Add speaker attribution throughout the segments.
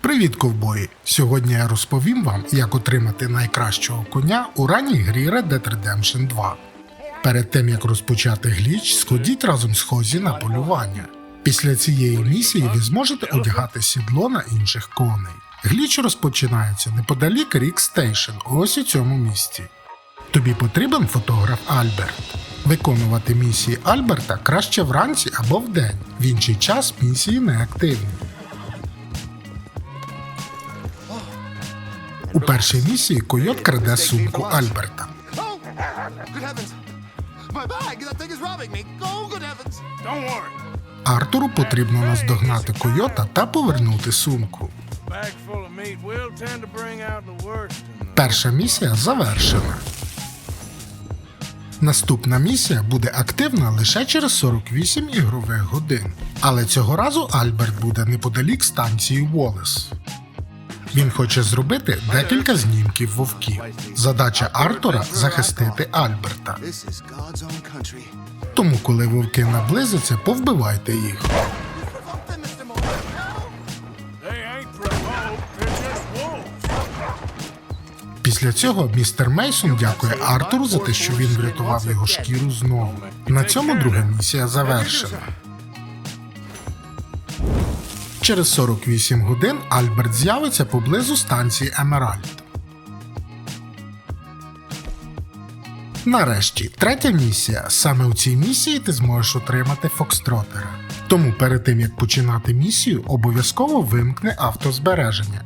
Speaker 1: Привіт, ковбої! Сьогодні я розповім вам, як отримати найкращого коня у ранній грі Red Dead Redemption 2. Перед тим як розпочати гліч, сходіть разом з Хозі на полювання. Після цієї місії ви зможете одягати сідло на інших коней. Гліч розпочинається неподалік Рік Стейшн, ось у цьому місці. Тобі потрібен фотограф Альберт. Виконувати місії Альберта краще вранці або вдень. В інший час місії не У першій місії койот краде сумку Альберта. Артуру потрібно наздогнати койота та повернути сумку. Перша місія завершена. Наступна місія буде активна лише через 48 ігрових годин. Але цього разу Альберт буде неподалік станції Уоллес. Він хоче зробити декілька знімків вовків. Задача Артура захистити Альберта. Тому, коли вовки наблизяться, повбивайте їх. Після цього містер Мейсон дякує Артуру за те, що він врятував його шкіру знову. На цьому друга місія завершена. Через 48 годин Альберт з'явиться поблизу станції Емеральд. Нарешті, третя місія. Саме у цій місії ти зможеш отримати Фокстротера. Тому перед тим як починати місію, обов'язково вимкни автозбереження.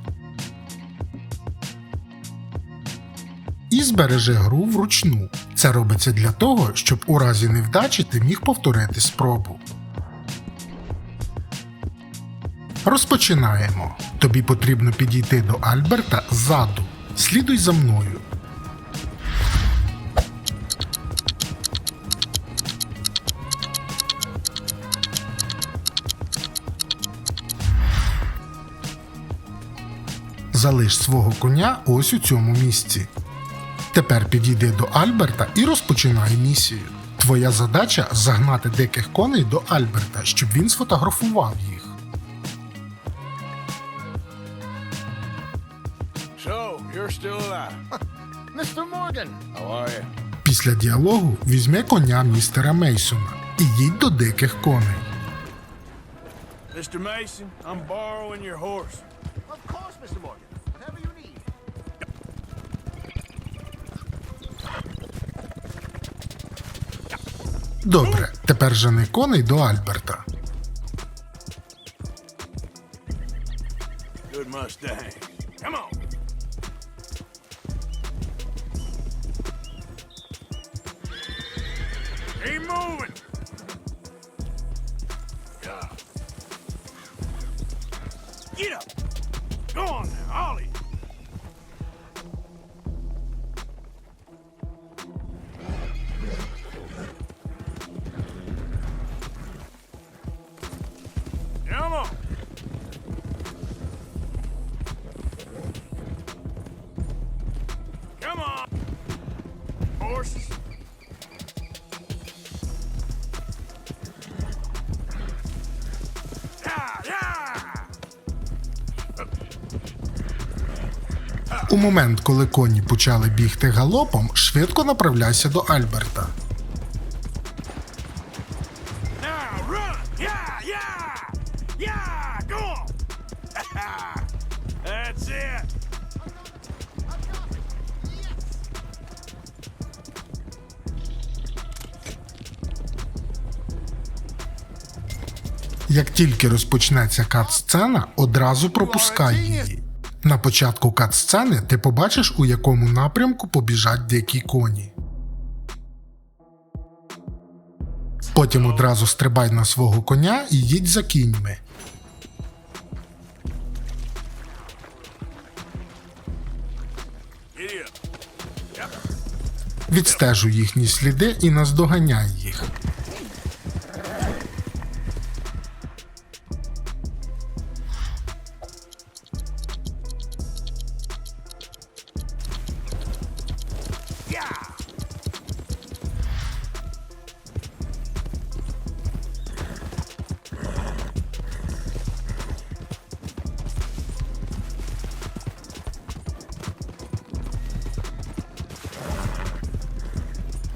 Speaker 1: і збережи гру вручну. Це робиться для того, щоб у разі невдачі ти міг повторити спробу. Розпочинаємо. Тобі потрібно підійти до Альберта ззаду. Слідуй за мною. Залиш свого коня ось у цьому місці. Тепер підійди до Альберта і розпочинай місію. Твоя задача загнати диких коней до Альберта, щоб він сфотографував їх.
Speaker 2: You're still alive.
Speaker 3: Mr. Morgan!
Speaker 2: How are you?
Speaker 1: Pісля діалогу візьми коня містера Мейсона і їдь до диких коней.
Speaker 2: Mr. Mason, I'm borrowing your horse.
Speaker 3: Of course, Mr. Morgan. Whatever you need.
Speaker 1: Добре, тепер жени коней до Альберта.
Speaker 2: Good Mustang. Come on. Keep moving. Yeah. Get up. Go on now, Ollie. Come on.
Speaker 1: У момент, коли коні почали бігти галопом, швидко направляйся до Альберта. Як тільки розпочнеться кат-сцена, одразу пропускай її. На початку кат-сцени ти побачиш, у якому напрямку побіжать дикі коні. Потім одразу стрибай на свого коня і їдь за кіньми. Відстежуй їхні сліди і наздоганяй їх.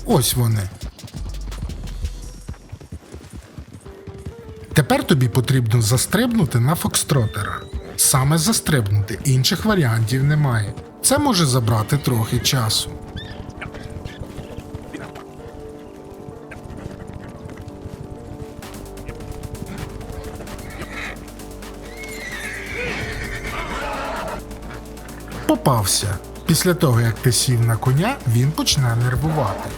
Speaker 1: Ось вони. Тепер тобі потрібно застрибнути на фокстротера. Саме застрибнути інших варіантів немає. Це може забрати трохи часу. Попався. Після того, як ти сів на коня, він почне нервувати.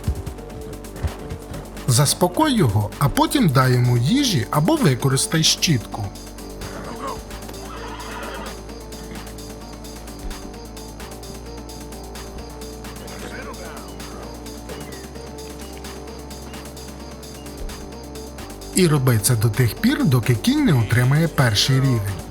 Speaker 1: Заспокой його, а потім дай йому їжі або використай щітку. І роби це до тих пір, доки кінь не отримає перший рівень.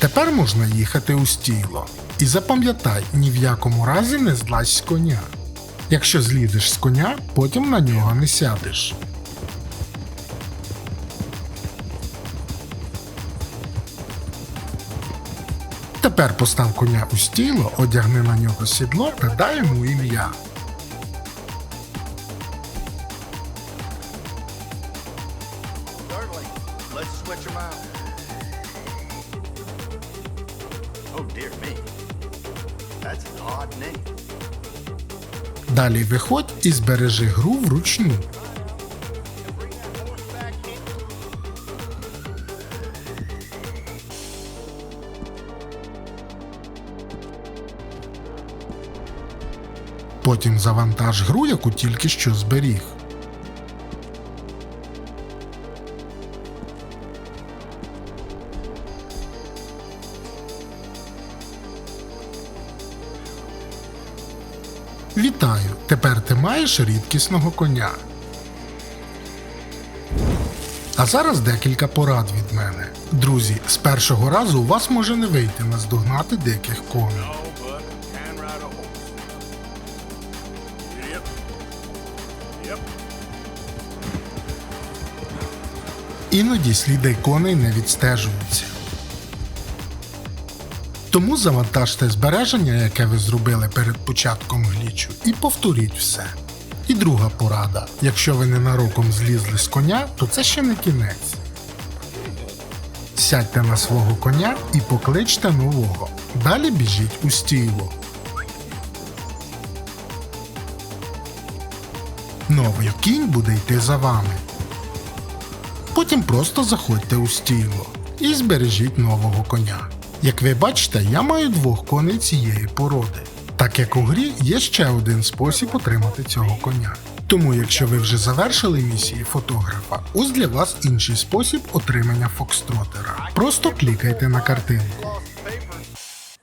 Speaker 1: Тепер можна їхати у стіло. І запам'ятай, ні в якому разі не злазь з коня. Якщо злізеш з коня, потім на нього не сядеш. Тепер постав коня у стіло, одягни на нього сідло та дай йому ім'я.
Speaker 3: Let's switch them out.
Speaker 1: Далі виходь і збережи гру вручну. Потім завантаж гру, яку тільки що зберіг. Вітаю! Тепер ти маєш рідкісного коня. А зараз декілька порад від мене. Друзі, з першого разу у вас може не вийти наздогнати диких коней. Іноді сліди коней не відстежуються. Тому завантажте збереження, яке ви зробили перед початком глічу, і повторіть все. І друга порада: якщо ви ненароком злізли з коня, то це ще не кінець. Сядьте на свого коня і покличте нового. Далі біжіть у стіло. Новий кінь буде йти за вами. Потім просто заходьте у стіло і збережіть нового коня. Як ви бачите, я маю двох коней цієї породи, так як у грі є ще один спосіб отримати цього коня. Тому, якщо ви вже завершили місії фотографа, ось для вас інший спосіб отримання фокстротера. Просто клікайте на картинку.